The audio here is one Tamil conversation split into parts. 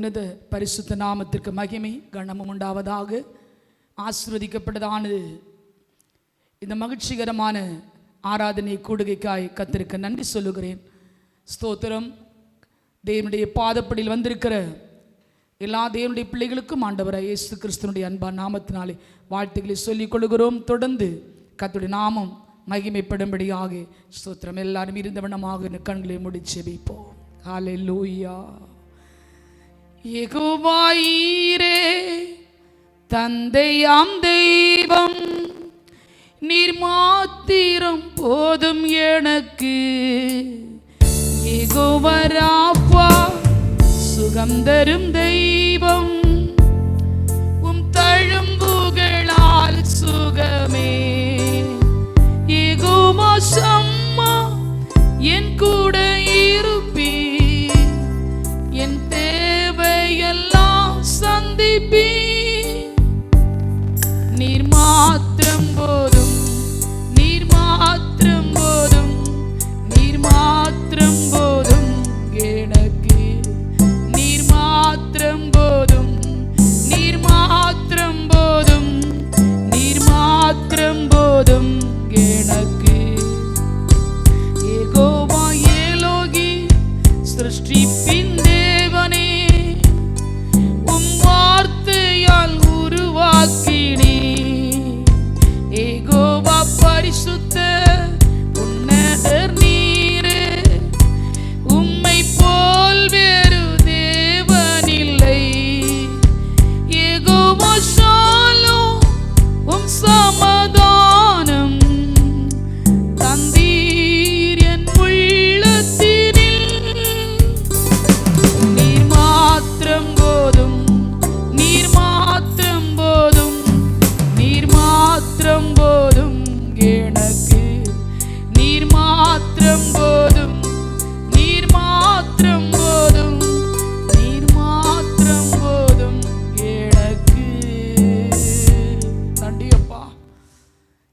உன்னத பரிசுத்த நாமத்திற்கு மகிமை கனமும் உண்டாவதாக ஆசிர்வதிக்கப்பட்டதானது. இந்த மகிழ்ச்சிகரமான ஆராதனை கூடுகைக்காய் கத்திருக்க நன்றி சொல்லுகிறேன். ஸ்தோத்திரம். தேவனுடைய பாதப்படியில் வந்திருக்கிற எல்லா தேவனுடைய பிள்ளைகளுக்கும் ஆண்டவராக இயேசு கிறிஸ்தனுடைய அன்பா நாமத்தினாலே வாழ்த்துக்களை சொல்லிக் கொள்கிறோம். தொடர்ந்து கத்துடைய நாமம் மகிமைப்படும்படியாக ஸ்தோத்திரம். எல்லாரும் இருந்தவனமாக கண்களை முடிச்சு வைப்போம் காலை லூயா எகுவாயிரே தந்தையாம் தெய்வம் நீர் மாத்திரம் போதும் எனக்கு. எகுவராப்பா சுகம் தரும் தெய்வம் உம் தழும்புகளால் சுகமே. எகுமா சம்மா என் கூட be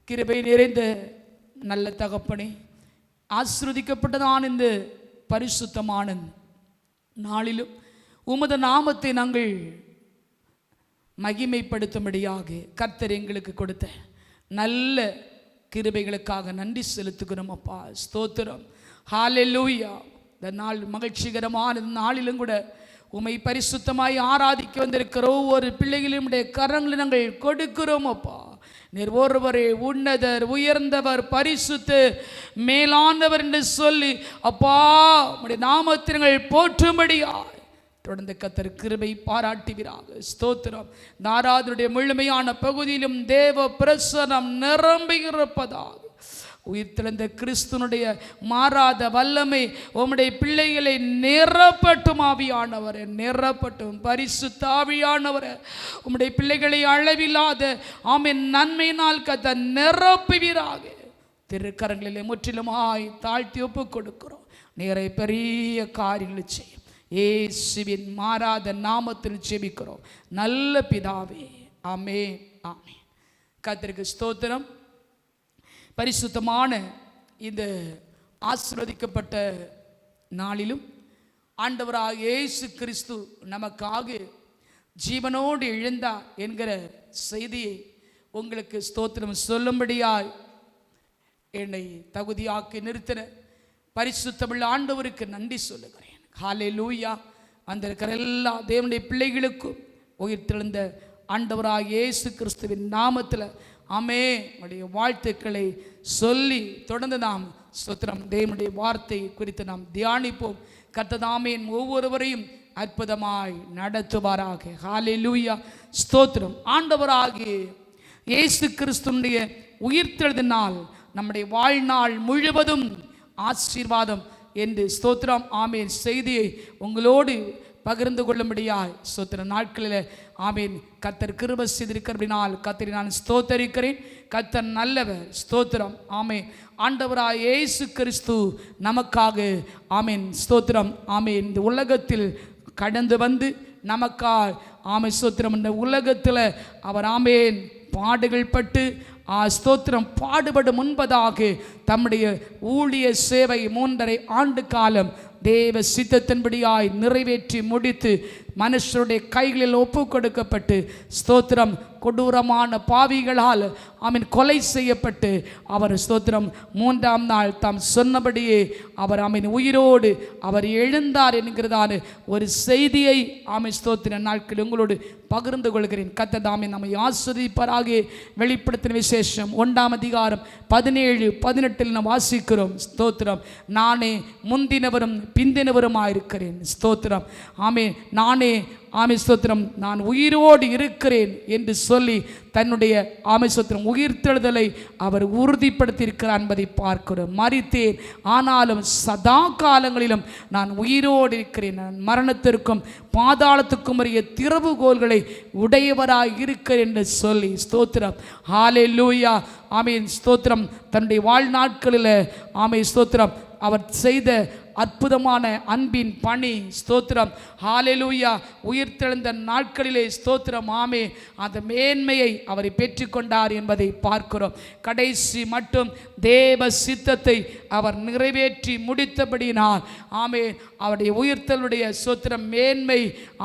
கிருபை நிறைந்த நல்ல தகப்பனே ஆசிர்வதிக்கப்பட்டதான இந்த பரிசுத்தமான நாளிலும் உமது நாமத்தை நாங்கள் மகிமைப்படுத்தும்படியாக கர்த்தர் எங்களுக்கு கொடுத்த நல்ல கிருபைகளுக்காக நன்றி செலுத்துகிறோம் அப்பா. ஸ்தோத்திரம். ஹாலெல்லூயா இந்த நாள் மகிழ்ச்சிகரமான நாளிலும் கூட உமை பரிசுத்தமாய் ஆராதிக்க வந்திருக்கிற ஒவ்வொரு பிள்ளைகளுடைய கரங்களை நாங்கள் கொடுக்கிறோம் அப்பா. நீர் ஒருவரே உன்னதர் உயர்ந்தவர் பரிசுத்து மேலானவர் என்று சொல்லி அப்பா உடைய நாமத்தினங்கள் போற்றும்படியா தொடர்ந்து கத்தர் கிருபை பாராட்டுகிறாங்க ஸ்தோத்திரம். நாராதனுடைய முழுமையான பகுதியிலும் தேவ பிரசனம் நிரம்பியிருப்பதாக உயிர்த்தெழுந்த கிறிஸ்துனுடைய மாறாத வல்லமை உம்முடைய பிள்ளைகளை நிறப்பட்டும் ஆவியானவரே நிறப்பட்டும் பரிசு ஆவியானவரே. உம்முடைய பிள்ளைகளை அளவில்லாத ஆமின் நன்மையினால் கத்த நிரப்புவீராக. திருக்கரங்களிலே முற்றிலுமாய் தாழ்த்தி ஒப்பு கொடுக்கிறோம் நிறைய பெரிய காரியங்களை செய்யும். ஏசுவின் மாறாத நாமத்தில் செபிக்கிறோம் நல்ல பிதாவே ஆமே ஆமே கத்திரிக்கு ஸ்தோத்திரம். பரிசுத்தமான இந்த ஆசிர்வதிக்கப்பட்ட நாளிலும் ஆண்டவராக இயேசு கிறிஸ்து நமக்காக ஜீவனோடு எழுந்தார் என்கிற செய்தியை உங்களுக்கு ஸ்தோத்திரம் சொல்லும்படியாய் என்னை தகுதியாக்கி நிறுத்தின பரிசுத்தமிழ் ஆண்டவருக்கு நன்றி சொல்லுகிறேன். ஹாலே லூயா அந்த இருக்கிற எல்லா தேவனுடைய பிள்ளைகளுக்கும் உயிர்த்தெழுந்த ஆண்டவராக இயேசு கிறிஸ்துவின் நாமத்தில் அமே உடைய வாழ்த்துக்களை சொல்லி தொடர்ந்து நாம் ஸ்தோத்திரம். தேவனுடைய வார்த்தை குறித்து நாம் தியானிப்போம். கத்ததாமையின் ஒவ்வொருவரையும் அற்புதமாய் நடத்துவாராக. ஹாலே லூயா ஸ்தோத்திரம். ஆண்டவராகிய இயேசு கிறிஸ்துனுடைய உயிர்த்தெழுதினால் நம்முடைய வாழ்நாள் முழுவதும் ஆசீர்வாதம் என்று ஸ்தோத்திரம் ஆமேன். செய்தியை உங்களோடு பகிர்ந்து கொள்ளும்படியாய் ஸ்தோத்திர நாட்களில் ஆமீன். கத்தர் கிருப செய்திருக்கிறபடினால் கத்தரி நான் ஸ்தோத்தரிக்கிறேன். கத்தர் நல்லவர் ஸ்தோத்திரம். ஆமேன். ஆண்டவராய் இயேசு கிறிஸ்து நமக்காக ஆமீன். ஸ்தோத்திரம். ஆமேன். இந்த உலகத்தில் கடந்து வந்து நமக்காய் ஆமை ஸ்தோத்திரம். இந்த உலகத்தில் அவர் ஆமேன் பாடுகள் பட்டு ஆ ஸ்தோத்திரம் பாடுபடும் முன்பதாக தம்முடைய ஊழிய சேவை மூன்றரை ஆண்டு காலம் தேவ சித்தத்தின்படியாய் நிறைவேற்றி முடித்து மனுஷருடைய கைகளில் ஒப்பு கொடுக்கப்பட்டு ஸ்தோத்திரம் கொடூரமான பாவிகளால் அவன் கொலை செய்யப்பட்டு அவர் ஸ்தோத்திரம் மூன்றாம் நாள் தாம் சொன்னபடியே அவர் அவன் உயிரோடு அவர் எழுந்தார் என்கிறதான ஒரு செய்தியை ஆமை ஸ்தோத்திர நாட்கள் உங்களோடு பகிர்ந்து கொள்கிறேன். கத்த நம்மை ஆஸ்வதிப்பராக. வெளிப்படுத்தின விசேஷம் ஒன்றாம் அதிகாரம் பதினேழு பதினெட்டில் நாம் வாசிக்கிறோம். ஸ்தோத்திரம் நானே முந்தினவரும் பிந்தினவருமாயிருக்கிறேன். ஸ்தோத்திரம். ஆமே நானே ஆமை ஸ்தோத்திரம் நான் உயிரோடு இருக்கிறேன் என்று சொல்லி தன்னுடைய ஆமை ஸ்தோத்திரம் உயிர்த்தெழுதலை அவர் உறுதிப்படுத்தியிருக்கிறார் என்பதை பார்க்கிறோம். மறித்தேன். ஆனாலும் சதா காலங்களிலும் நான் உயிரோடு இருக்கிறேன். நான் மரணத்திற்கும் பாதாளத்துக்கும் உரிய திறவுகோல்களை உடையவராக இருக்கிறேன் என்று சொல்லி ஸ்தோத்திரம். ஹாலே லூயா ஆமீன் ஸ்தோத்திரம். தன்னுடைய வாழ்நாட்களில் ஆமை ஸ்தோத்திரம் அவர் செய்த அற்புதமான அன்பின் பணி ஸ்தோத்திரம். ஹாலெலூயா உயிர்த்தெழுந்த நாட்களிலே ஸ்தோத்திரம் ஆமே. அந்த மேன்மையை அவரை பெற்றுக்கொண்டார் என்பதை பார்க்கிறோம். கடைசி மட்டும் தேவ சித்தத்தை அவர் நிறைவேற்றி முடித்தபடினால் ஆமே. அவருடைய உயிர்த்தலுடைய ஸ்தோத்திரம் மேன்மை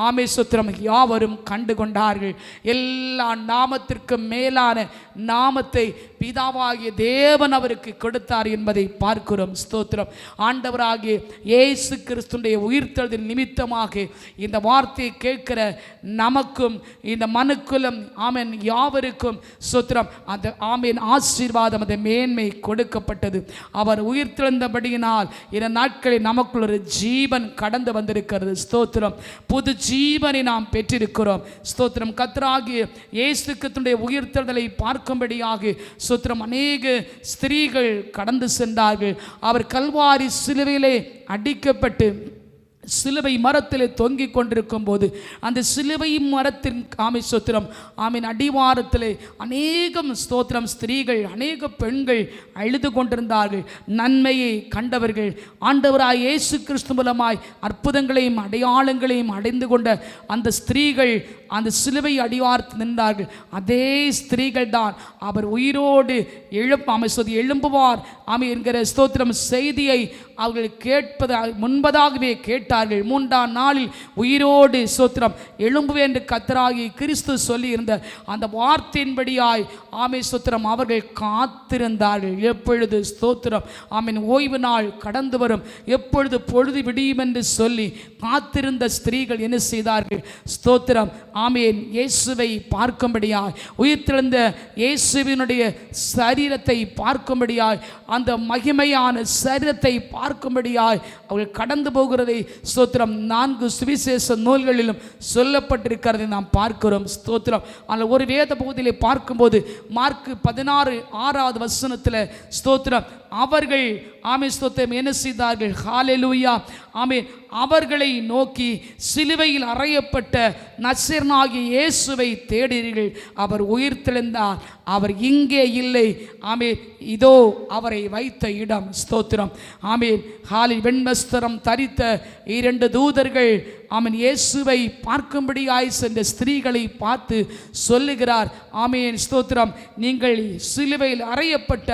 ஆமே. ஸ்தோத்திரம் யாவரும் கண்டு கொண்டார்கள் எல்லா நாமத்திற்கும் மேலான நாமத்தை பிதாவாகிய தேவன் அவருக்கு கொடுத்தார் என்பதை பார்க்கிறோம். ஸ்தோத்திரம். ஆண்டவராகிய இயேசு கிறிஸ்துடைய உயிர்த்தெழுதின் நிமித்தமாக இந்த வார்த்தையை கேட்கிற நமக்கும் இந்த மனுக்குலம் ஆமேன் யாவருக்கும் சுத்திரம். அந்த ஆமேன் ஆசீர்வாதம் அந்த மேன்மை கொடுக்கப்பட்டது. அவர் உயிர்த்தெழுந்தபடியினால் இந்த நாட்களில் நமக்குள் ஒரு ஜீவன் கடந்து வந்திருக்கிறது. ஸ்தோத்திரம். புது ஜீவனை நாம் பெற்றிருக்கிறோம். ஸ்தோத்திரம். கத்ராகிய இயேசு கிறிஸ்துடைய உயிர்த்தெழுதலை பார்க்கும்படியாக சுத்திரம் அநேக ஸ்திரீகள் கடந்து சென்றார்கள். அவர் கல்வாரி சிலுவையிலே அடிக்கப்பட்டு சிலுவை மரத்திலே தொங்கிக் கொண்டிருக்கும் போது அந்த சிலுவை மரத்தின் ஆமை ஸ்தோத்திரம் ஆமீன் அடிவாரத்திலே அநேகம் ஸ்தோத்திரம் ஸ்திரீகள் அநேக பெண்கள் அழுது கொண்டிருந்தார்கள். நன்மையை கண்டவர்கள் ஆண்டவராய் இயேசு கிறிஸ்து மூலமாய் அற்புதங்களையும் அடையாளங்களையும் அடைந்து கொண்ட அந்த ஸ்திரீகள் அந்த சிலுவை அடிவாரத்தில் நின்றார்கள். அதே ஸ்திரீகள் தான் அவர் உயிரோடு எழுப்ப ஆமை எழும்புவார். ஆமை என்கிற ஸ்தோத்திரம் செய்தியை அவர்கள் கேட்பது முன்பதாகவே கேட்டார்கள் மூன்றாம் நாளில் உயிரோடு சோத்திரம். எழும்புவேன் என்று கத்தராகி கிறிஸ்து சொல்லியிருந்த அந்த வார்த்தையின்படியாய் ஆமை சோத்திரம் அவர்கள் காத்திருந்தார்கள். எப்பொழுது ஸ்தோத்திரம் ஆமீன் ஓய்வு நாள் கடந்து வரும். எப்பொழுது பொழுது விடியும் என்று சொல்லி காத்திருந்த ஸ்திரீகள் என்ன செய்தார்கள்? ஸ்தோத்திரம் ஆமீன் இயேசுவை பார்க்கும்படியாய் உயிர்த்தெழுந்த இயேசுவினுடைய சரீரத்தை பார்க்கும்படியாய் அந்த மகிமையான சரீரத்தை பார்க்கும்படியாய் அவர்கள் கடந்து போகிறதை ஸ்தோத்திரம். நான்கு சுவிசேஷ நூல்களிலும் சொல்லப்பட்டிருக்கிறதை நாம் பார்க்கிறோம். ஸ்தோத்திரம். ஆனால் ஒரு வேத பகுதியிலே பார்க்கும்போது மார்க்கு பதினாறு ஆறாவது வசனத்தில் ஸ்தோத்திரம். அவர்கள் ஆமே ஸ்தோத்திரம். என்ன செய்தார்கள்? ஹாலெலூயா ஆமே அவர்களை நோக்கி சிலுவையில் அறையப்பட்ட நசீர்னாகிய இயேசுவை தேடினீர்கள் அவர் உயிர் தெளிந்தார் அவர் இங்கே இல்லை. ஆமீர் இதோ அவரை வைத்த இடம். ஸ்தோத்திரம். ஆமீர் ஹாலில் வெண்மஸ்தரம் தரித்த இரண்டு தூதர்கள் ஆமீன் இயேசுவை பார்க்கும்படியாய் சென்ற ஸ்திரீகளை பார்த்து சொல்லுகிறார். ஆமீன். ஸ்தோத்திரம். நீங்கள் சிலுவையில் அறையப்பட்ட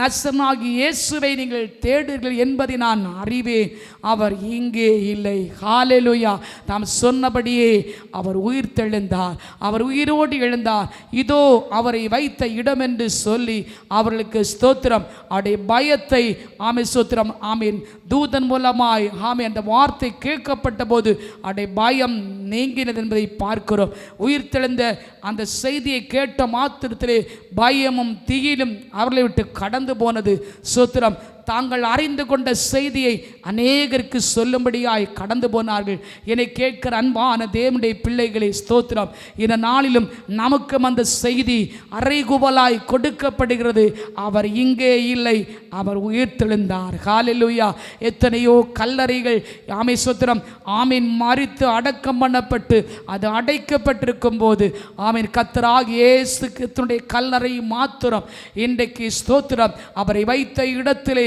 நசனாகி இயேசுவை நீங்கள் தேடுங்கள் என்பதை நான் அறிவேன். அவர் இங்கே இல்லை. ஹாலெலுயா தாம் சொன்னபடியே அவர் உயிர் தெழுந்தார். அவர் உயிரோடு எழுந்தார். இதோ அவரை வைத்த இடம் என்று சொல்லி அவர்களுக்கு ஸ்தோத்திரம். அவருடைய பயத்தை ஆமை ஸ்தோத்திரம். ஆமீன். தூதன் மூலமாய் ஆமை அந்த வார்த்தை கேட்கப்பட்ட போது அவருடைய பயம் நீங்கினது என்பதை பார்க்கிறோம். உயிர் தெழுந்த அந்த செய்தியை கேட்ட மாத்திரத்திலே பயமும் தீயிலும் அவர்களை விட்டு கடந்து போனது. சோத்திரம் தாங்கள் அறிந்து கொண்ட செய்தியை அநேகருக்கு சொல்லும்படியாய் கடந்து போனார்கள். என்னை கேட்கிற அன்பான தேவனுடைய பிள்ளைகளை ஸ்தோத்திரம். இந்த நாளிலும் நமக்கும் அந்த செய்தி அறைகுவலாய் கொடுக்கப்படுகிறது. அவர் இங்கே இல்லை அவர் உயிர்த்தெழுந்தார். ஹalleluya. எத்தனையோ கல்லறைகள் ஆமை ஸ்தோத்திரம் ஆமீன் மறித்து அடக்கம் பண்ணப்பட்டு அது அடைக்கப்பட்டிருக்கும் போது ஆமீன் கத்தராக இயேசு கிறிஸ்துடைய கல்லறை மாத்திரம் இன்றைக்கு ஸ்தோத்திரம் அவரை வைத்த இடத்திலே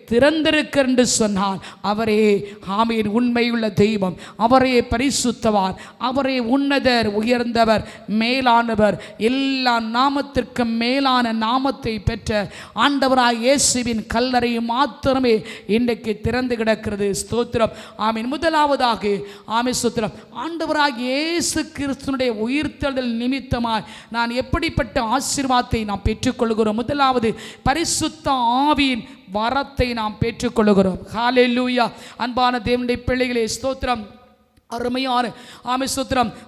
திறந்திருக்க என்று சொன்னால் அவரே ஆமையின் உண்மையுள்ள தெய்வம். அவரே பரிசுத்தவார் அவரே உன்னதர் உயர்ந்தவர் மேலானவர். எல்லா நாமத்திற்கும் மேலான நாமத்தை பெற்ற ஆண்டவராய் இயேசுவின் கல்லறை மாத்திரமே இன்றைக்கு திறந்து கிடக்கிறது. ஸ்தோத்திரம். ஆமீன். முதலாவதாக ஆமை ஸ்தோத்திரம். ஆண்டவராக இயேசு கிறிஸ்துனுடைய உயிர்த்தெழுதல் நிமித்தமாய் நான் எப்படிப்பட்ட ஆசீர்வாதத்தை நாம் பெற்றுக்கொள்கிறோம்? முதலாவது பரிசுத்த ஆவியின் வரத்தை நாம் நாம் பெற்றுக்கொள்கிறோம் ஹாலே லூயா அன்பான தேவனுடைய பிள்ளைகளே ஸ்தோத்திரம். அருமையான ஆமை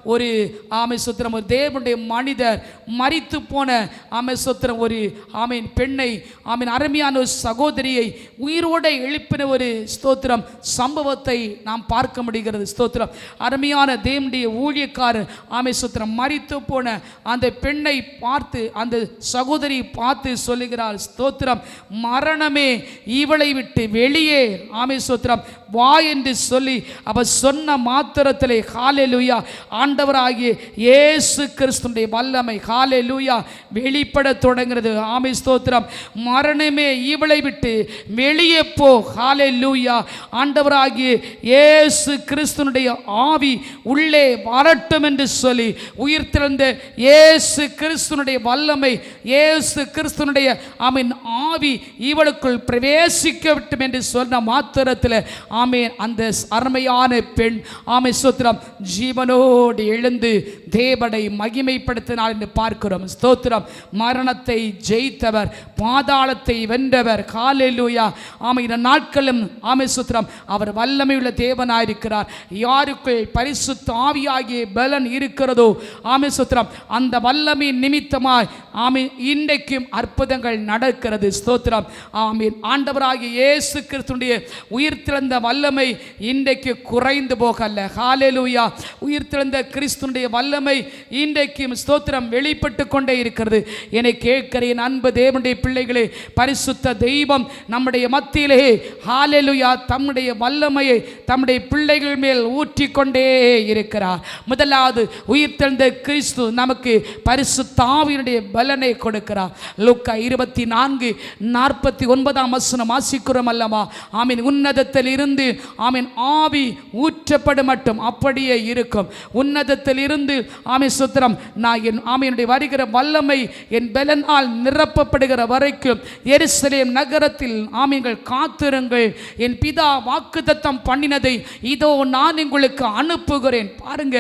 ஒரு ஆமை சுத்திரம் ஒரு தேவனுடைய மனிதர் மறித்து போன ஆமை ஒரு ஆமீன் பெண்ணை ஆமீன் அருமையான ஒரு சகோதரியை உயிரோடு எழுப்பின ஒரு ஸ்தோத்திரம். சம்பவத்தை நாம் பார்க்க முடிகிறது. ஸ்தோத்திரம். அருமையான தேவனுடைய ஊழியக்காரர் ஆமை சுத்திரம் போன அந்த பெண்ணை பார்த்து அந்த சகோதரி பார்த்து சொல்லுகிறார் ஸ்தோத்திரம் மரணமே இவளை விட்டு வெளியே. ஆமை சுத்திரம் வா என்று சொல்லி அவர் சொன்ன மாத்திரத்திலே ஹாலே லூயா ஆண்டவராகிய இயேசு கிறிஸ்துடைய வல்லமை ஹாலே லூயா வெளிப்பட தொடங்கிறது ஆமை ஸ்தோத்திரம். மரணமே இவளை விட்டு வெளியே போ ஹாலே லூயா ஆண்டவராகிய இயேசு கிறிஸ்துனுடைய ஆவி உள்ளே வரட்டும் என்று சொல்லி உயிர்த்திருந்த இயேசு கிறிஸ்துனுடைய வல்லமை இயேசு கிறிஸ்துனுடைய ஆமீன் ஆவி இவளுக்குள் பிரவேசிக்க விட்டும் என்று சொன்ன மாத்திரத்தில் ஆமேன் அந்த அருமையான பெண் ஆமை ஸ்தோத்திரம் ஜீவனோடு எழுந்து தேவனை மகிமைப்படுத்தினார் என்று பார்க்கிறோம். ஸ்தோத்திரம். மரணத்தை ஜெயித்தவர் பாதாளத்தை வென்றவர். காலேலூயா ஆமை இந்த நாட்களும் ஆமை சுத்திரம் அவர் வல்லமையுள்ள தேவனாயிருக்கிறார். யாருக்குள் பரிசுத்த ஆவியாகிய பலன் இருக்கிறதோ ஆமை சுத்திரம் அந்த வல்லமை நிமித்தமாய் ஆமை இன்றைக்கும் அற்புதங்கள் நடக்கிறது. ஸ்தோத்திரம். ஆமீன். ஆண்டவராகிய இயேசு கிறிஸ்துடைய உயிர்த்திறந்த வல்லமை இன்றைக்கு குறைந்து போகல ஹாலேலூயா உயிர்த்தெழுந்த கிறிஸ்துடைய வல்லமை இன்றைக்கும் ஸ்தோத்திரம் வெளிப்பட்டு கொண்டே இருக்கிறது. என்னை கேட்கிறேன் அன்பு தேவனுடைய பிள்ளைகளே பரிசுத்த தெய்வம் நம்முடைய மத்தியிலே ஹாலேலுயா தம்முடைய வல்லமையை தம்முடைய பிள்ளைகள் மேல் ஊற்றிக்கொண்டே இருக்கிறார். முதலாவது உயிர்த்தெழுந்த கிறிஸ்து நமக்கு பரிசுத்தாவினுடைய பலனை கொடுக்கிறார். லுக்கா இருபத்தி நான்கு நாற்பத்தி ஒன்பதாம் வசனம் வாசிக்கிறோம் அல்லவா? ஆமீன் உன்னதத்தில் இருந்து ஆமீன் ஆவி ஊற்றப்படும் மட்டும் அப்படியே இருக்கும். உன்னதத்தில் இருந்து ஆமை சுத்திரம் நான் என் ஆமையினுடைய வருகிற வல்லமை என் பலனால் நிரப்பப்படுகிற வரைக்கும் எருசலேம் நகரத்தில் ஆமைகள் காத்திருங்கள். என் பிதா வாக்குத்தத்தம் பண்ணினதை இதோ நான் உங்களுக்கு அனுப்புகிறேன். பாருங்க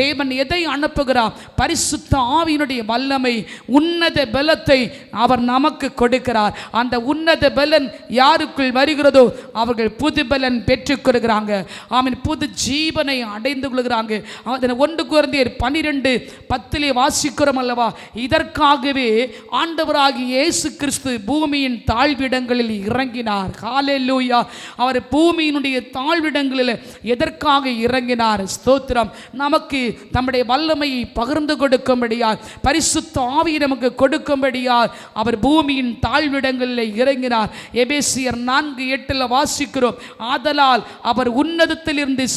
தேவன் எதை அனுப்புகிறார்? பரிசுத்த ஆவியினுடைய வல்லமை உன்னத பலத்தை அவர் நமக்கு கொடுக்கிறார். அந்த உன்னத பலன் யாருக்குள் வருகிறதோ அவர்கள் புது பலன் பெற்றுக்கொள்கிறாங்க ஆமீன் புது ஜீவனை அடைந்து கொள்கிறாங்க. அதனை ஒன்று குழந்தையர் பனிரெண்டு பத்திலே வாசிக்கிறோம் அல்லவா? இதற்காகவே ஆண்டவராகி இயேசு கிறிஸ்து பூமியின் தாழ்விடங்களில் இறங்கினார். ஹalleluya. அவர் பூமியினுடைய தாழ்விடங்களில் எதற்காக இறங்கினார்? ஸ்தோத்திரம். நமக்கு தம்முடைய வல்லமையை பகிர்ந்து கொடுக்கும்படியார் பரிசுத்த ஆவியை நமக்கு கொடுக்கும்படியார் அவர் பூமியின் தாழ்விடங்களில் இறங்கினார். எபேசியர் நான்கு எட்டில் வாசிக்கிறோம். ஆதலால் அவர் உன்னதத்திலிருந்து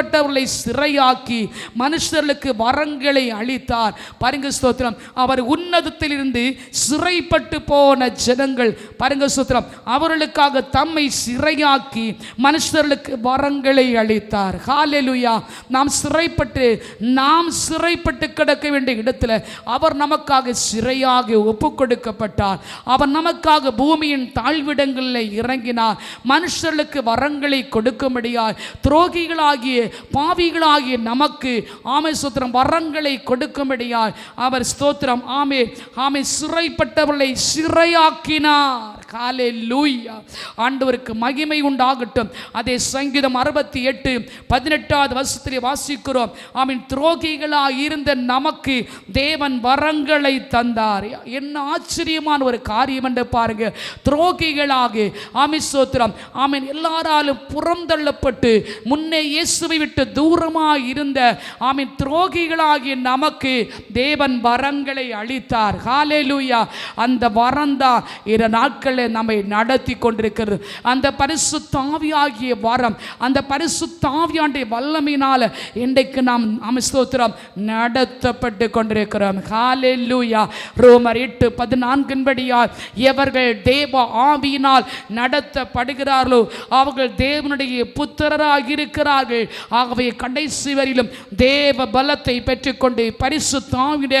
சிறைப்பட்டவர்களை சிறையாக்கி மனுஷர்களுக்கு வரங்களை அளித்தார். பாருங்க ஸ்தோத்திரம். அவர் உன்னதத்திலிருந்து சிறைப்பட்டு போன ஜனங்கள் பாருங்க ஸ்தோத்திரம் அவர்களுக்காக தம்மை சிறையாக்கி மனுஷர்களுக்கு வரங்களை அளித்தார். ஹாலெலுயா நாம் சிறைப்பட்டு நாம் சிறைப்பட்டு கிடக்க வேண்டிய இடத்துல அவர் நமக்காக சிறையாக ஒப்பு கொடுக்கப்பட்டார் அவர் நமக்காக பூமியின் தாழ்விடங்களில் இறங்கினார். மனுஷர்களுக்கு வரங்களை கொடுக்கும்படியாய் துரோகிகளாகிய பாவிகளாகிய நமக்கு ஆமை சுத்திரம் வரங்களை கொடுக்கும்படியாய் அவர் ஸ்தோத்திரம். ஆமே ஆமை சிறைப்பட்டவர்களை சிறையாக்கினார். காலே லூயா ஆண்டவருக்கு மகிமை உண்டாகட்டும். அதே சங்கீதம் அறுபத்தி எட்டு பதினெட்டாவது வருஷத்திலே வாசிக்கிறோம். ஆமீன். துரோகிகளாக இருந்த நமக்கு தேவன் வரங்களை தந்தார். என்ன ஆச்சரியமான ஒரு காரியம் என்று பாருங்க. துரோகிகளாக ஆமீன் ஸ்தோத்திரம் ஆமீன். எல்லாராலும் புறந்தள்ளப்பட்டு முன்னே இயேசுவை விட்டு தூரமாக இருந்த ஆமீன். துரோகிகளாகிய நமக்கு தேவன் வரங்களை அளித்தார். ஹalleluya அந்த வரந்தா இரு நாட்கள் நாட்களில் நம்மை நடத்தி கொண்டிருக்கிறது. அந்த பரிசு தாவியாகிய வாரம் அந்த பரிசு பரிசுத்தாவியாண்டிய வல்லமையினால் இன்றைக்கு நாம் அமஸ்தோத்திரம் நடத்தப்பட்டு கொண்டிருக்கிறோம். காலே லூயா ரோமர் எட்டு பதினான்கின்படியால் எவர்கள் தேவ ஆவியினால் நடத்தப்படுகிறார்களோ அவர்கள் தேவனுடைய புத்திரராக இருக்கிறார்கள். ஆகவே கடைசி வரையிலும் தேவ பலத்தை பெற்றுக்கொண்டு பரிசு தாவிட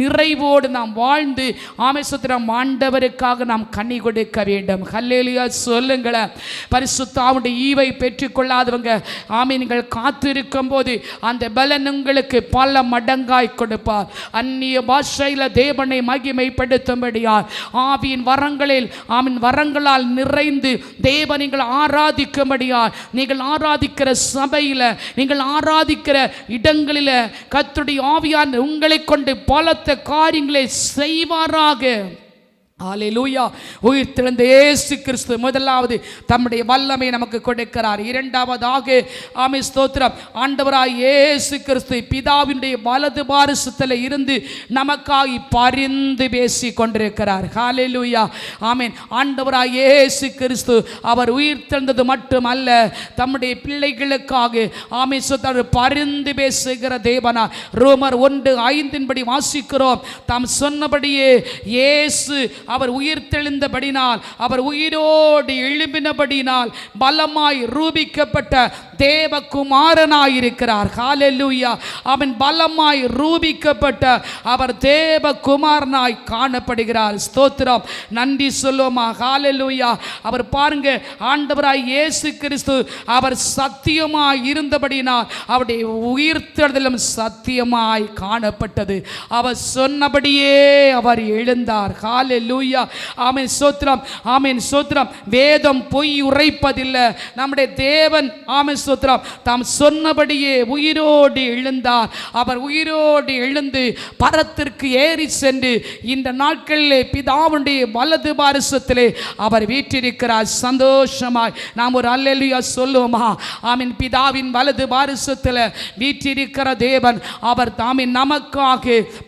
நிறைவோடு நாம் வாழ்ந்து ஆமேசத்திரம் ஆண்டவருக்காக நாம் கண்ணி இருக்க வேண்டும். ஹல்லேலியா சொல்லுங்களேன் பரிசுத்தாவுடைய ஈவை பெற்றுக்கொள்ளாதவங்க ஆமே நீங்கள் காத்திருக்கும் போது அந்த பலன் உங்களுக்கு பல மடங்காய் கொடுப்பார். அந்நிய பாஷையில் தேவனை மகிமைப்படுத்தும்படியார் ஆவியின் வரங்களில் ஆமின் வரங்களால் நிறைந்து தேவ நீங்கள் ஆராதிக்கும்படியார் நீங்கள் ஆராதிக்கிற சபையில் நீங்கள் ஆராதிக்கிற இடங்களில் கத்துடைய ஆவியான் உங்களை கொண்டு பலத்த காரியங்களை செய்வாராக. ஹalleluya. உயிர் திறந்த ஏசு கிறிஸ்து முதலாவது தம்முடைய வல்லமை நமக்கு கொடுக்கிறார். இரண்டாவதாக ஆமை ஸ்தோத்திரம். ஆண்டவராய் இயேசு கிறிஸ்து பிதாவினுடைய வலது பாரிசத்தில் இருந்து நமக்காக பரிந்து பேசி கொண்டிருக்கிறார். ஹalleluya. ஆமீன். ஆண்டவராய் இயேசு கிறிஸ்து அவர் உயிர் திறந்தது மட்டுமல்ல தம்முடைய பிள்ளைகளுக்காக ஆமை சொத்தார் பரிந்து பேசுகிற தேவனா ரோமர் ஒன்று ஐந்தின்படி வாசிக்கிறோம். தாம் சொன்னபடியே இயேசு அவர் உயிர் தெளிந்தபடினால் அவர் உயிரோடு எழும்பினபடினால் பலமாய் ரூபிக்கப்பட்ட தேவகுமாரனாயிருக்கிறார். காலெல்லூயா அவன் பலமாய் ரூபிக்கப்பட்ட அவர் தேவகுமாரனாய் காணப்படுகிறார். ஸ்தோத்திரம். நன்றி சொல்லுவோமா? காலெல்லூயா அவர் பாருங்க ஆண்டவராய் இயேசு கிறிஸ்து அவர் சத்தியமாய் இருந்தபடினால் அவருடைய உயிர்த்தெழுதலும் சத்தியமாய் காணப்பட்டது. அவர் சொன்னபடியே அவர் எழுந்தார். லூயா ஆமென் சோத்ரம் ஆமென் சோத்ரம் வேதம் பொய் உரைப்பதில்லை நம்முடைய தேவன் ஆமென் சோத்ரம் தாம் சொன்னபடியே உயிரோடு எழுந்தார் அவர் உயிரோடு எழுந்து பரத்திற்கு ஏறி சென்று இந்த நாட்களிலே பிதாவுடைய வலது பாரசத்திலே அவர் வீற்றிருக்கிறார் சந்தோஷமாய் நாம் ஒரு அல்லலியா சொல்லுவோமா ஆமீன் பிதாவின் வலது பாரசத்தில் வீற்றிருக்கிற தேவன் அவர் தாமின் நமக்காக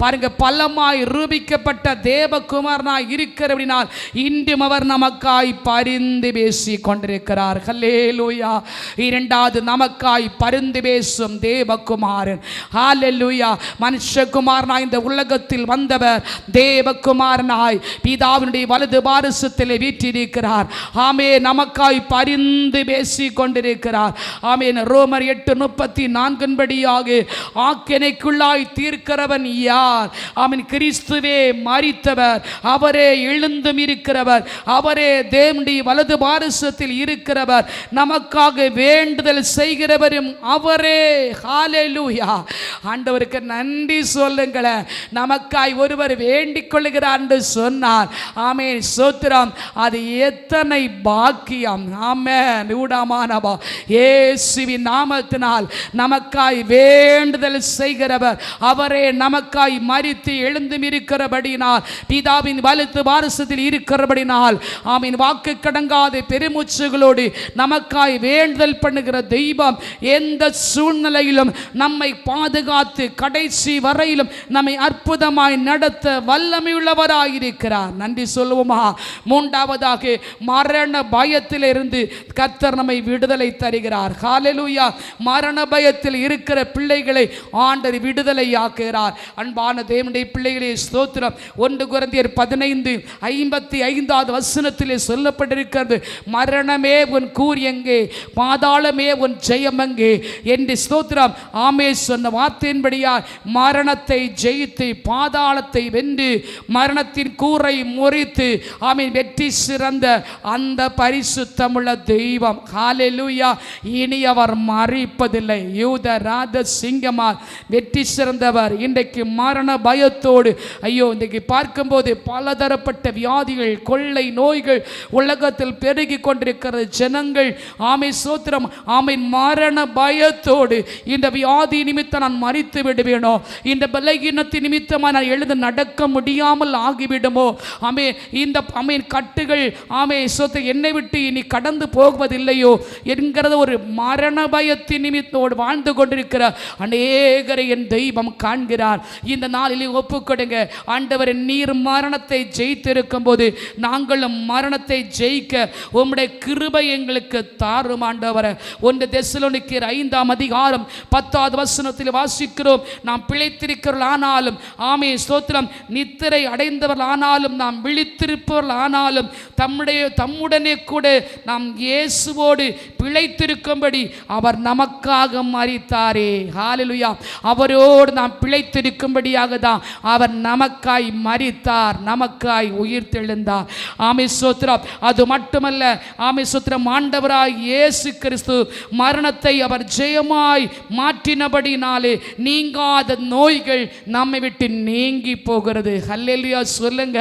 பாருங்க பலமாய் ரூபிக்கப்பட்ட தேவகுமாரனாய் இருக்கிறபடினால் இன்றும் அவர் நமக்காய் பரிந்து பேசி கொண்டிருக்கிறார் ஹல்லேலூயா இரண்டாவது நமக்காய் பரிந்து பேசும் தேவகுமாரன். ஹalleluya. மனுஷகுமாரனாய் இந்த உலகத்தில் வந்தவர் தேவகுமாரனாய் பிதாவினுடைய வலது பாரசத்தில் வீற்றிருக்கிறார். ஆமே நமக்காய் பரிந்து பேசி கொண்டிருக்கிறார் ஆமேன். ரோமர் எட்டு முப்பத்தி நான்கின்படியாக ஆக்கினைக்குள்ளாய் தீர்க்கிறவன் யார்? ஆமீன். கிறிஸ்துவே மரித்தவர். அவரே எழுந்தும் இருக்கிறவர். அவரே தேவனுடைய வலது பாரசத்தில் இருக்கிறவர். நமக்காக வேண்டுதல் செய்கிறவரும் அவரே. ஹாலேலூயா ஆண்டவருக்கு நன்றி சொல்லுங்களேன். நமக்காய் ஒருவர் வேண்டிக் கொள்கிறார் என்று சொன்னார். ஆமே சோத்திரம். அது எத்தனை பாக்கியம். ஆமே நூடமானவா ஏசுவி நாமத்தினால் நமக்காய் வேண்டுதல் செய்கிறவர். அவரே நமக்காய் மறித்து எழுந்தும் இருக்கிறபடினால் பிதாவின் வலுத்து வாரசத்தில் இருக்கிறபடினால் ஆமீன் வாக்கு கடங்காத பெருமூச்சுகளோடு நமக்காய் வேண்டுதல் பண்ணுகிற தெய்வம் எந்த சூழ்நிலையிலும் நம்மை பாதுகாத்து கடைசி வரையிலும் நம்மை அற்புதமாய் நடத்த வல்லமையுள்ளவராயிருக்கிறார். நன்றி சொல்லுவோமா? மூன்றாவதாக மரண பயத்திலிருந்து கத்தர் நம்மை விடுதலை தருகிறார். காலலூயா மரண பயத்தில் இருக்கிற பிள்ளைகளை ஆண்டர் விடுதலை ஆக்குகிறார் அன்பான தேவனுடைய பிள்ளைகளே ஸ்தோத்திரம். ஒன்று குழந்தையர் பதினைந்து ஐம்பத்தி ஐந்தாவது வசனத்திலே சொல்லப்பட்டிருக்கிறது மரணமே உன் கூறி எங்கே? பாதாளமே உன் ஜெயம் எங்கே? என்று ஸ்தோத்திரம். ஆமே சொன்ன வார்த்தையின்படியா மரணத்தை ஜெயித்து பாதாளத்தை வென்று மரணத்தின் கூரை முறித்து ஆமீன் வெற்றி சிறந்த அந்த பரிசுத்தமுள்ள தெய்வம். ஹalleluya. இனி அவர் மறிப்பதில்லை. யூத ராத சிங்கமார் வெற்றி சிறந்தவர். இன்றைக்கு மரண பயத்தோடு ஐயோ இன்றைக்கு பார்க்கும்போது பலதர பலதரப்பட்ட வியாதிகள் கொள்ளை நோய்கள் உலகத்தில் பெருகி கொண்டிருக்கிறது. ஜனங்கள் ஆமை சோத்திரம் ஆமை மரண பயத்தோடு இந்த வியாதி நிமித்தம் நான் மறித்து விடுவேனோ? இந்த பலகீனத்தின் நிமித்தமாக நான் எழுந்து நடக்க முடியாமல் ஆகிவிடுமோ? ஆமே இந்த ஆமையின் கட்டுகள் ஆமே சோத்திரம் என்னை விட்டு இனி கடந்து போவதில்லையோ என்கிறத ஒரு மரண பயத்தின் நிமித்தோடு வாழ்ந்து கொண்டிருக்கிற அநேகரை என் தெய்வம் காண்கிறார். இந்த நாளிலே ஒப்புக்கொடுங்க. ஆண்டவர் நீர் மரணத்தை ஜெயித்திருக்கும் போது நாங்களும் மரணத்தை ஜெயிக்க உம்முடைய கிருபை எங்களுக்கு தாரும் ஆண்டவரே. ஒன்று தெசலோனிக்கிற ஐந்தாம் அதிகாரம் பத்தாவது வசனத்தில் வாசிக்கிறோம். நாம் பிழைத்திருக்கிறவர்கள் ஆனாலும் ஆமே ஸ்தோத்திரம். நித்திரை அடைந்தவர்கள் ஆனாலும் நாம் விழித்திருப்பவர்கள் ஆனாலும் தம்முடைய தம்முடனே கூட நாம் இயேசுவோடு பிழைத்திருக்கும்படி அவர் நமக்காக மறித்தாரே ஹாலலுயா அவரோடு நாம் பிழைத்திருக்கும்படியாக தான் அவர் நமக்காய் மறித்தார் நமக்கு நமக்காய் உயிர் தெழுந்தார் ஆமை சோத்திரம் அது மட்டுமல்ல ஆமை சோத்திரம் ஆண்டவராய் இயேசு கிறிஸ்து மரணத்தை அவர் ஜெயமாய் மாற்றினபடினாலே நீங்காத நோய்கள் நம்மை விட்டு நீங்கி போகிறது. ஹல்லேலூயா சொல்லுங்க.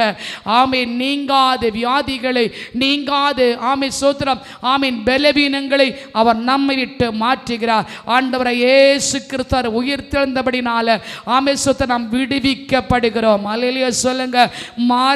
ஆமை நீங்காத வியாதிகளை நீங்காத ஆமை சோத்திரம் ஆமீன் பலவீனங்களை அவர் நம்மை விட்டு மாற்றுகிறார். ஆண்டவரை இயேசு கிறிஸ்தர் உயிர் தெழுந்தபடினால ஆமை சொத்தை நாம் விடுவிக்கப்படுகிறோம். அலையிலேயே சொல்லுங்க.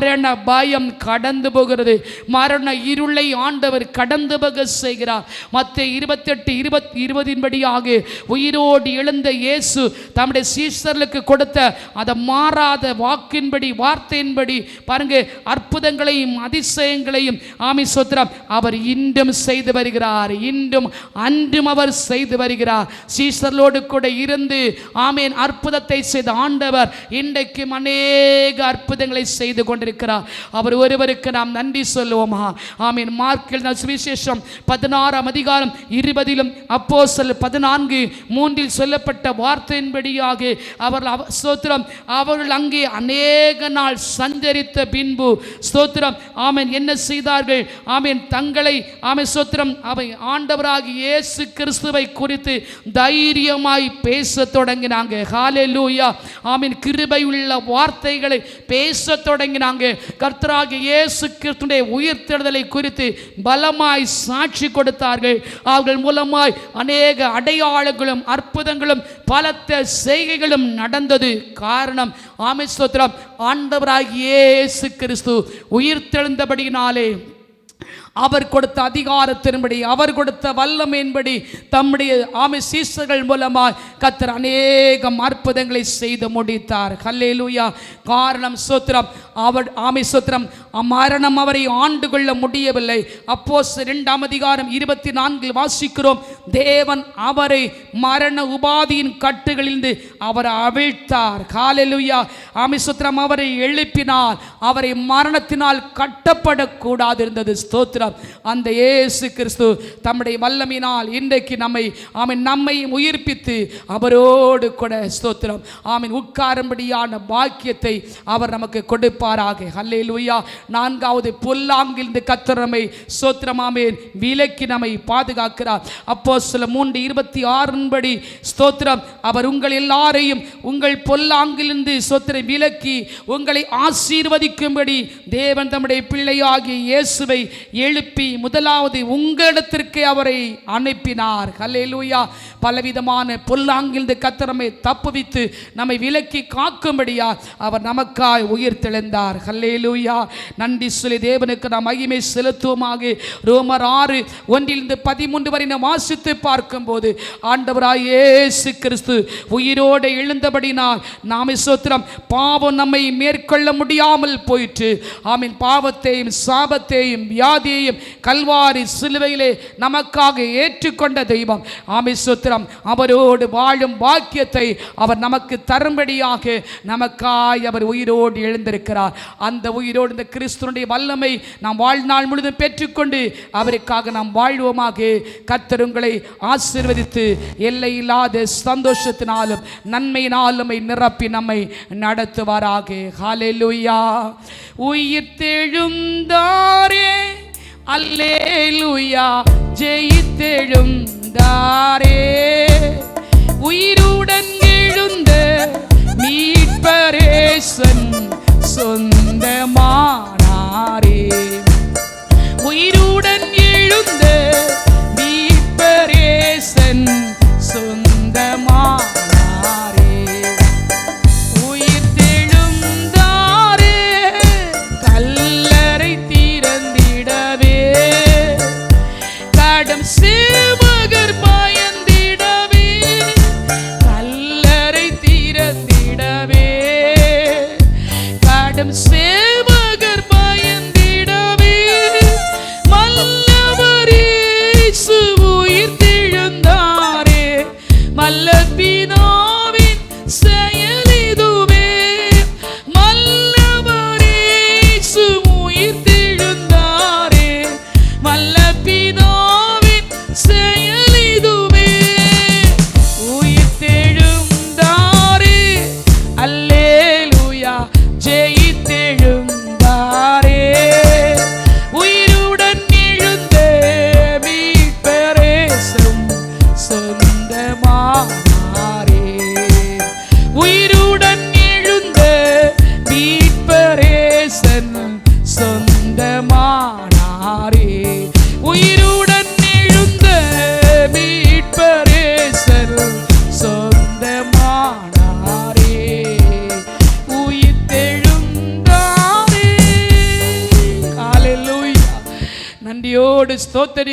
மரண பயம் கடந்து போகிறது. மரண இருளை ஆண்டவர் கடந்து போக செய்கிறார். மற்ற இருபத்தெட்டு இருபத் இருபதின்படியாக உயிரோடு எழுந்த இயேசு தம்முடைய சீசர்களுக்கு கொடுத்த அதை மாறாத வாக்கின்படி வார்த்தையின்படி பாருங்க அற்புதங்களையும் அதிசயங்களையும் ஆமி சொத்திரம் அவர் இன்றும் செய்து வருகிறார். இன்றும் அன்றும் அவர் செய்து வருகிறார். சீசர்களோடு கூட இருந்து ஆமேன் அற்புதத்தை செய்த ஆண்டவர் இன்றைக்கும் அநேக அற்புதங்களை செய்து கொண்டிருக்கிறார். இருக்கிறார் அவர் ஒருவருக்கு நாம் நன்றி சொல்லுவோமா? ஆமீன். மார்க்கில் சுவிசேஷம் பதினாறாம் அதிகாரம் இருபதிலும் அப்போ சொல் பதினான்கு மூன்றில் சொல்லப்பட்ட வார்த்தையின்படியாக அவர்கள் ஸ்தோத்திரம் அவர்கள் அங்கே அநேக நாள் சஞ்சரித்த பின்பு ஸ்தோத்திரம் ஆமீன் என்ன செய்தார்கள்? ஆமீன் தங்களை ஆமை ஸ்தோத்திரம் அவை ஆண்டவராக இயேசு கிறிஸ்துவை குறித்து தைரியமாய் பேச தொடங்கினாங்க. ஹாலே லூயா ஆமீன் கிருபை உள்ள வார்த்தைகளை பேச தொடங்கினாங்க. கர்த்தராகிய இயேசு கிறிஸ்துடைய உயிர்த்தெழுதலை குறித்து பலமாய் சாட்சி கொடுத்தார்கள். அவர்கள் மூலமாய் அநேக அடையாளங்களும் அற்புதங்களும் பலத்த செய்கைகளும் நடந்தது காரணம். ஆமை ஆண்டவராகிய இயேசு கிறிஸ்து உயிர்த்தெழுந்தபடியினாலே அவர் கொடுத்த அதிகாரத்தின்படி அவர் கொடுத்த வல்லமையின்படி தம்முடைய ஆமை சீசர்கள் மூலமாய் கத்தர் அநேகம் அற்புதங்களை செய்து முடித்தார். ஹல்லேலூயா. காரணம் சூத்திரம் அவர் ஆமை சூத்திரம் மரணம் அவரை ஆண்டு கொள்ள முடியவில்லை. அப்போ இரண்டாம் அதிகாரம் இருபத்தி நான்கில் வாசிக்கிறோம் தேவன் அவரை மரண உபாதியின் கட்டுகளிலிருந்து அவரை அவிழ்த்தார். ஹalleluya அமிசுத்திரம் அவரை எழுப்பினார் அவரை மரணத்தினால் கட்டப்படக்கூடாது இருந்தது. ஸ்தோத்திரம். இருக்கிறார். அந்த இயேசு கிறிஸ்து தம்முடைய வல்லமினால் இன்றைக்கு நம்மை ஆமீன் நம்மையும் உயிர்ப்பித்து அவரோடு கூட ஸ்தோத்திரம். ஆமீன் உட்காரும்படியான பாக்கியத்தை அவர் நமக்கு கொடுப்பாராக. ஹல்லே ஹல்லேலூயா. நான்காவது பொல்லாங்கிலிருந்து கத்தர் நம்மை ஸ்தோத்திரம் ஆமீன். விலக்கி நம்மை பாதுகாக்கிறார். அப்போ சில மூன்று இருபத்தி ஆறின்படி ஸ்தோத்திரம். அவர் உங்கள் எல்லாரையும் உங்கள் பொல்லாங்கிலிருந்து சொத்திரை விலக்கி உங்களை ஆசீர்வதிக்கும்படி தேவன் தம்முடைய பிள்ளையாகிய இயேசுவை எழுப்பி முதலாவது உங்களிடத்திற்கு அவரை அனுப்பினார். ஹல்லேலூயா பலவிதமான பொல்லாங்கிலிருந்து கத்திரமை தப்புவித்து நம்மை விலக்கி காக்கும்படியா அவர் நமக்காய் உயிர் தெளிந்தார் ஹல்லேலூயா நன்றி சொல்லி தேவனுக்கு நாம் மகிமை செலுத்துவோமாக. ரோமர் ஆறு ஒன்றிலிருந்து பதிமூன்று வரை நாம் வாசித்து பார்க்கும்போது ஆண்டவராய் இயேசு கிறிஸ்து உயிரோடு எழுந்தபடினால் நாம சோத்திரம் பாவம் நம்மை மேற்கொள்ள முடியாமல் போயிற்று. ஆமீன். பாவத்தையும் சாபத்தையும் வியாதியையும் கல்வாரி சிலுவையிலே நமக்காக ஏற்றுக்கொண்ட தெய்வம். ஆமிசுத்திரம் அவரோடு வாழும் பாக்கியத்தை அவர் நமக்கு தரும்படியாக நமக்காய் அவர் உயிரோடு எழுந்திருக்கிறார். அந்த உயிரோடு இந்த கிறிஸ்துவனுடைய வல்லமை நாம் வாழ்நாள் முழுதும் பெற்றுக்கொண்டு அவருக்காக நாம் வாழ்வோமாக. கத்தருங்களை ஆசிர்வதித்து ஆசீர்வதித்து எல்லை இல்லாத சந்தோஷத்தினாலும் நன்மையினாலும் நிரப்பி நம்மை நடத்துவாராக. ஹalleluya. உயிர் தெழுந்தாரே. அல்லேலுயா ஜெயித்தெழுந்தாரே. உயிருடன் எழுந்த மீட்பரேசன் சொந்தமா?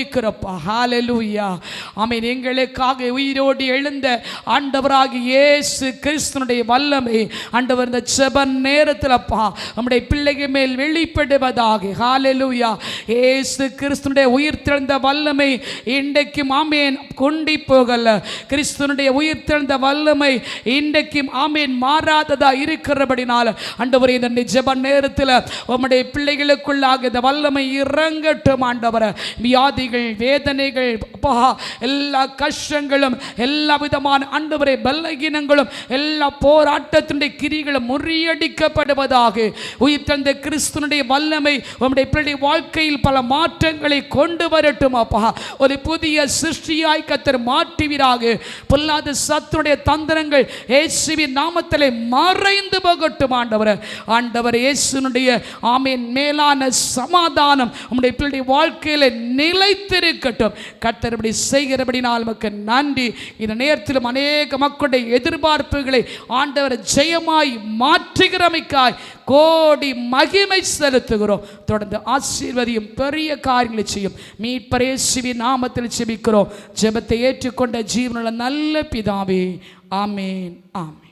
ஸ்தோத்தரிக்கிறப்பா ஹாலலூயா ஆமென். எங்களுக்காக உயிரோடு எழுந்த ஆண்டவராக இயேசு கிறிஸ்தனுடைய வல்லமை. ஆண்டவர் இந்த செப நேரத்தில்ப்பா நம்முடைய பிள்ளைகள் மேல் வெளிப்படுவதாக. ஹாலலூயா இயேசு கிறிஸ்தனுடைய உயிர் திறந்த வல்லமை இன்றைக்கும் ஆமேன் கொண்டி போகல. கிறிஸ்தனுடைய உயிர் திறந்த வல்லமை இன்றைக்கும் ஆமேன் மாறாததா இருக்கிறபடினால ஆண்டவர் இந்த ஜெப நேரத்தில் உம்முடைய பிள்ளைகளுக்குள்ளாக இந்த வல்லமை இறங்கட்டும் ஆண்டவரை. வியாதிகள் வேதனைகள் அப்பா எல்லா கஷ்டங்களும் எல்லா விதமான ஆண்டவரே பலகீனங்களும் எல்லா போராட்டத்தினுடைய கிரிகளும் முறியடிக்கப்படுவதாக. உயிர் தந்த கிறிஸ்துனுடைய வல்லமை உம்முடைய பிள்ளை வாழ்க்கையில் பல மாற்றங்களை கொண்டு வரட்டும் அப்பா. ஒரு புதிய சிருஷ்டியாய் கத்தர் மாற்றுவீராக. பொல்லாத சத்துடைய தந்திரங்கள் இயேசுவின் நாமத்திலே மறைந்து போகட்டும் ஆண்டவர். ஆண்டவர் இயேசுனுடைய ஆமீன் மேலான சமாதானம் உம்முடைய பிள்ளை வாழ்க்கையில நிலைத்திருக்கட்டும் கர்த்தரபடி செய்கிறபடி நான் நமக்கு நன்றி. இந்த நேரத்திலும் அநேக மக்களுடைய எதிர்பார்ப்புகளை ஆண்டவர் ஜெயமாய் மாற்றுகிறமைக்காய் கோடி மகிமை செலுத்துகிறோம். தொடர்ந்து ஆசீர்வதியும் பெரிய காரியங்களை செய்யும். மீட்பரே சிவி நாமத்தில் செபிக்கிறோம் ஜெபத்தை ஏற்றுக்கொண்ட ஜீவனுள்ள நல்ல பிதாவே ஆமேன் ஆமேன்.